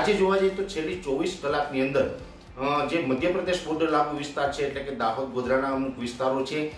આજે જોવા જઈએ તો છેલ્લી ચોવીસ કલાકની અંદર જે મધ્યપ્રદેશ બોર્ડર લાગુ વિસ્તાર છે, એટલે કે દાહોદ, ગોધરાના અમુક વિસ્તારો છે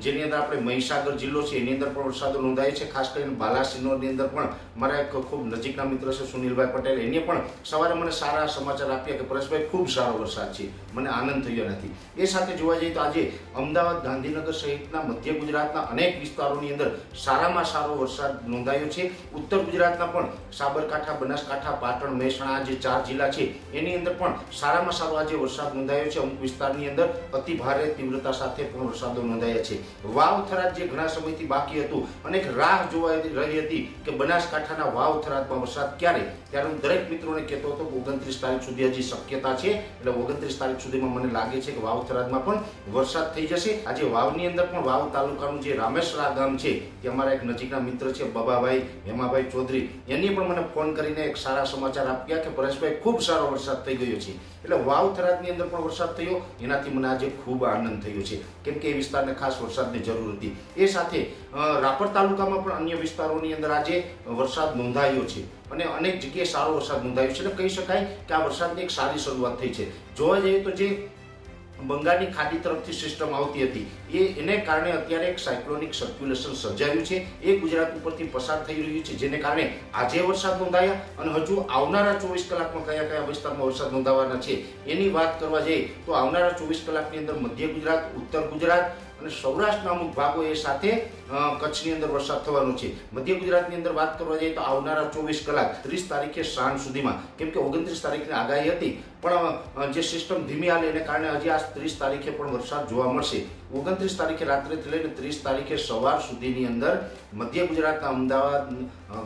જેની અંદર આપણે મહીસાગર જિલ્લો છે, એની અંદર પણ વરસાદો નોંધાય છે. ખાસ કરીને બાલાસિનોરની અંદર પણ મારા એક ખૂબ નજીકના મિત્ર છે, સુનિલભાઈ પટેલ, એને પણ સવારે મને સારા સમાચાર આપ્યા કે પરેશભાઈ, ખૂબ સારો વરસાદ છે. મને આનંદ થયો નથી. એ સાથે જોવા જઈએ તો આજે અમદાવાદ, ગાંધીનગર સહિતના મધ્ય ગુજરાતના અનેક વિસ્તારોની અંદર સારામાં સારો વરસાદ નોંધાયો છે. ઉત્તર ગુજરાતના પણ સાબરકાંઠા, બનાસકાંઠા, પાટણ, મહેસાણા, જે ચાર જિલ્લા છે, એની અંદર પણ સારામાં સારો આજે વરસાદ નોંધાયો છે. અમુક વિસ્તારની અંદર અતિ ભારે તીવ્રતા સાથે પણ વરસાદો નોંધાયા છે. વાવ જે ઘણા સમયથી બાકી હતું અને રાહ જોવા રહી હતી કે બનાસકાંઠાના વાવ વરસાદ ક્યારે? ત્યારે હું દરેક મિત્રોને કહેતો હતો કે ઓગણત્રીસ તારીખ સુધી હજી શક્યતા છે. એટલે ઓગણત્રીસ તારીખ સુધીમાં મને લાગે છે કે વાવ થરાદમાં પણ વરસાદ થઈ જશે. આજે વાવની અંદર પણ વાવ તાલુકાનું જે રામેશ્વરા ગામ છે તે અમારા એક નજીકના મિત્ર છે, બબાભાઈ, હેમાભાઈ ચૌધરી. એની પણ મને ફોન કરીને એક સારા સમાચાર આપ્યા કે પરેશભાઈ, ખૂબ સારો વરસાદ થઈ ગયો છે. એટલે વાવ થરાદની અંદર પણ વરસાદ થયો. એનાથી મને આજે ખૂબ આનંદ થયો છે. કેમ કે એ વિસ્તારને ખાસ વરસાદની જરૂર હતી. એ સાથે રાપર તાલુકામાં પણ અન્ય વિસ્તારોની અંદર આજે વરસાદ નોંધાયો છે. અને અનેક જગ્યાએ સારો વરસાદ નોંધાયો છે. એટલે કહી શકાય કે આ વરસાદની એક સારી શરૂઆત થઈ છે. જોવા જઈએ તો જે બંગાળની ખાડી તરફથી સિસ્ટમ આવતી હતી. એ, એને કારણે અત્યારે એક સાયક્લોનિક સર્ક્યુલેશન સર્જાયું છે. એ ગુજરાત ઉપરથી પસાર થઈ રહ્યું છે, જેને કારણે આજે વરસાદ નોંધાયા અને હજુ આવનારા ચોવીસ કલાકમાં કયા કયા વિસ્તારમાં વરસાદ નોંધાવાના છે એની વાત કરવા જઈએ તો આવનારા ચોવીસ કલાકની અંદર મધ્ય ગુજરાત, ઉત્તર ગુજરાત અને સૌરાષ્ટ્રના અમુક ભાગો એ સાથે કચ્છની અંદર વરસાદ થવાનો છે. મધ્ય ગુજરાતની અંદર વાત કરવા જઈએ તો આવનારા ચોવીસ કલાક, ત્રીસ તારીખે સાંજ સુધીમાં. કેમ કે ઓગણત્રીસ તારીખની આગાહી હતી, પણ જે સિસ્ટમ ધીમી હાલે એને કારણે હજી આ ત્રીસ તારીખે પણ વરસાદ જોવા મળશે. ઓગણત્રીસ તારીખે રાત્રેથી લઈને ત્રીસ તારીખે સવાર સુધીની અંદર મધ્ય ગુજરાતના અમદાવાદ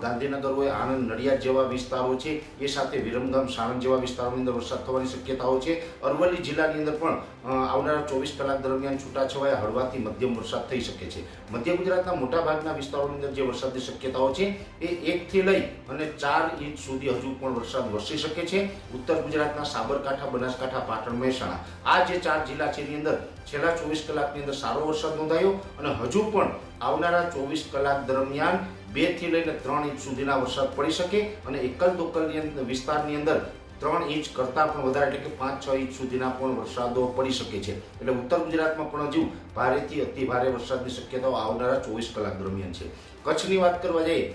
ગાંધીનગર હોય, આણંદ, નડિયાદ જેવા વિસ્તારો છે, એ સાથે વિરમગામ, સાણંદ જેવા વિસ્તારોની અંદર વરસાદ થવાની શક્યતાઓ છે. અરવલ્લી જિલ્લાની અંદર પણ આવનારા ચોવીસ કલાક દરમિયાન છૂટાછવાયા હળવાથી મધ્યમ વરસાદ થઈ શકે છે. મધ્ય ગુજરાતના મોટાભાગના વિસ્તારોની અંદર જે વરસાદની શક્યતાઓ છે, એ એકથી લઈ અને ચાર ઇંચ સુધી હજુ પણ વરસાદ વરસી શકે છે. ઉત્તર ગુજરાતના સાબરકાંઠા, બનાસકાંઠા, પાટણ, મહેસાણા આ જે ચાર જિલ્લા છે એની અંદર છેલ્લા ચોવીસ કલાકની અંદર સારો વરસાદ નોંધાયો અને હજુ પણ આવનારા ચોવીસ કલાક દરમિયાન બેથી લઈને ત્રણ ઇંચ સુધીના વરસાદ પડી શકે અને એકલ દોકલની વિસ્તારની અંદર ત્રણ ઇંચ કરતાં પણ વધારે, એટલે કે પાંચ, છ ઇંચ સુધીના પણ વરસાદો પડી શકે છે. એટલે ઉત્તર ગુજરાતમાં પણ હજુ ભારેથી અતિ ભારે વરસાદની શક્યતાઓ આવનારા ચોવીસ કલાક દરમિયાન છે. કચ્છની વાત કરવા જઈએ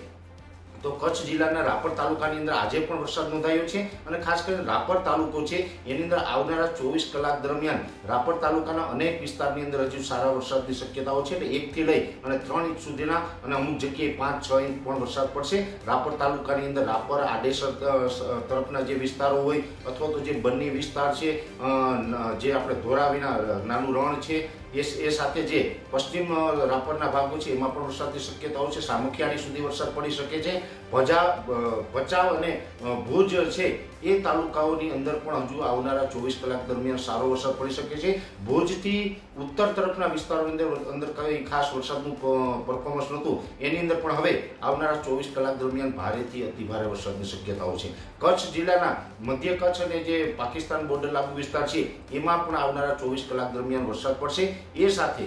તો કચ્છ જિલ્લાના રાપર તાલુકાની અંદર આજે પણ વરસાદ નોંધાયો છે અને ખાસ કરીને રાપર તાલુકો છે, એની અંદર આવનારા ચોવીસ કલાક દરમિયાન રાપર તાલુકાના અનેક વિસ્તારની અંદર હજુ સારા વરસાદની શક્યતાઓ છે. એટલે એકથી લઈ અને ત્રણ ઇંચ સુધીના અને અમુક જગ્યાએ પાંચ, છ ઇંચ પણ વરસાદ પડશે. રાપર તાલુકાની અંદર રાપર આડેસર તરફના જે વિસ્તારો હોય અથવા તો જે બન્ની વિસ્તાર છે જે આપણે ધોરાવીના નાનું રણ છે એ એ સાથે જે પશ્ચિમ રાપરના ભાગો છે, એમાં પણ વરસાદની શક્યતાઓ છે. સામખિયાળી સુધી વરસાદ પડી શકે છે. ભજા ભચાઉ અને ભુજ છે, એ તાલુકાઓની અંદર પણ હજુ આવનારા ચોવીસ કલાક દરમિયાન સારો વરસાદ પડી શકે છે. ભુજથી ઉત્તર તરફના વિસ્તારોની અંદર અંદર કઈ ખાસ વરસાદનું પરફોર્મન્સ નહોતું. એની અંદર પણ હવે આવનારા ચોવીસ કલાક દરમિયાન ભારેથી અતિ ભારે વરસાદની શક્યતાઓ છે. કચ્છ જિલ્લાના મધ્ય કચ્છ અને જે પાકિસ્તાન બોર્ડર લાગુ વિસ્તાર છે, એમાં પણ આવનારા ચોવીસ કલાક દરમિયાન વરસાદ પડશે. એ સાથે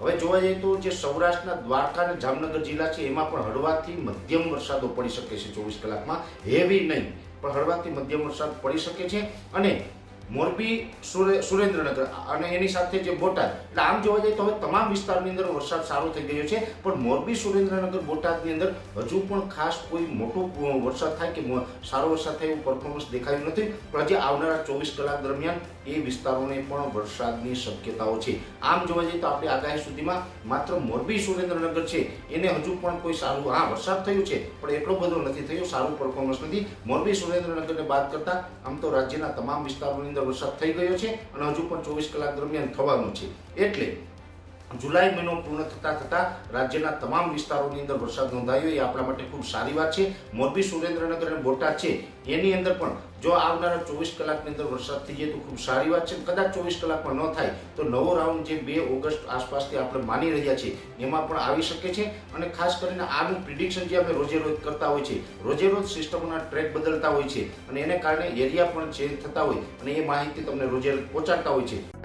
હવે જોવા જઈએ તો જે સૌરાષ્ટ્રના દ્વારકા અને જામનગર જિલ્લા છે, એમાં પણ હળવાથી મધ્યમ વરસાદો પડી શકે છે ચોવીસ કલાકમાં. હેવી નહીં, પણ હળવાથી મધ્યમ વરસાદ પડી શકે છે અને મોરબી, સુરે, સુરેન્દ્રનગર અને એની સાથે જે બોટાદ. એટલે આમ જોવા જઈએ તો હવે તમામ વિસ્તારની અંદર વરસાદ સારો થઈ ગયો છે. પણ મોરબી, સુરેન્દ્રનગર, બોટાદની અંદર હજુ પણ ખાસ કોઈ મોટો વરસાદ થાય કે સારો વરસાદ થાય એવું પરફોર્મન્સ દેખાયું નથી. પણ હજી આવનારા ચોવીસ કલાક દરમિયાન એ વિસ્તારોને પણ વરસાદની શક્યતાઓ છે. આમ જોવા જઈએ તો આપણી આગાહી સુધીમાં માત્ર મોરબી, સુરેન્દ્રનગર છે. એને હજુ પણ કોઈ સારું, હા, વરસાદ થયું છે, પણ એટલો બધો નથી થયો. સારું પરફોર્મન્સ નથી. મોરબી, સુરેન્દ્રનગરને બાદ કરતાં આમ તો રાજ્યના તમામ વિસ્તારોની અંદર વરસાદ થઈ ગયો છે અને હજુ પણ ચોવીસ કલાક દરમિયાન થવાનો છે. એટલે જુલાઈ મહિનો પૂર્ણ થતા થતાં રાજ્યના તમામ વિસ્તારોની અંદર વરસાદ નોંધાયો. એ આપણા માટે ખૂબ સારી વાત છે. મોરબી, સુરેન્દ્રનગર અને બોટાદ છે. એની અંદર પણ જો આવનારા ચોવીસ કલાકની અંદર વરસાદ થઈ જાય તો ખૂબ સારી વાત છે. કદાચ ચોવીસ કલાકમાં ન થાય તો નવો રાઉન્ડ જે બે ઓગસ્ટ આસપાસથી આપણે માની રહ્યા છીએ, એમાં પણ આવી શકે છે. અને ખાસ કરીને આનું પ્રિડિક્શન જે આપણે રોજે રોજ કરતા હોય છે રોજે રોજ સિસ્ટમોના ટ્રેક બદલતા હોય છે અને એને કારણે એરિયા પણ ચેન્જ થતા હોય અને એ માહિતી તમને રોજે પહોંચાડતા હોય છે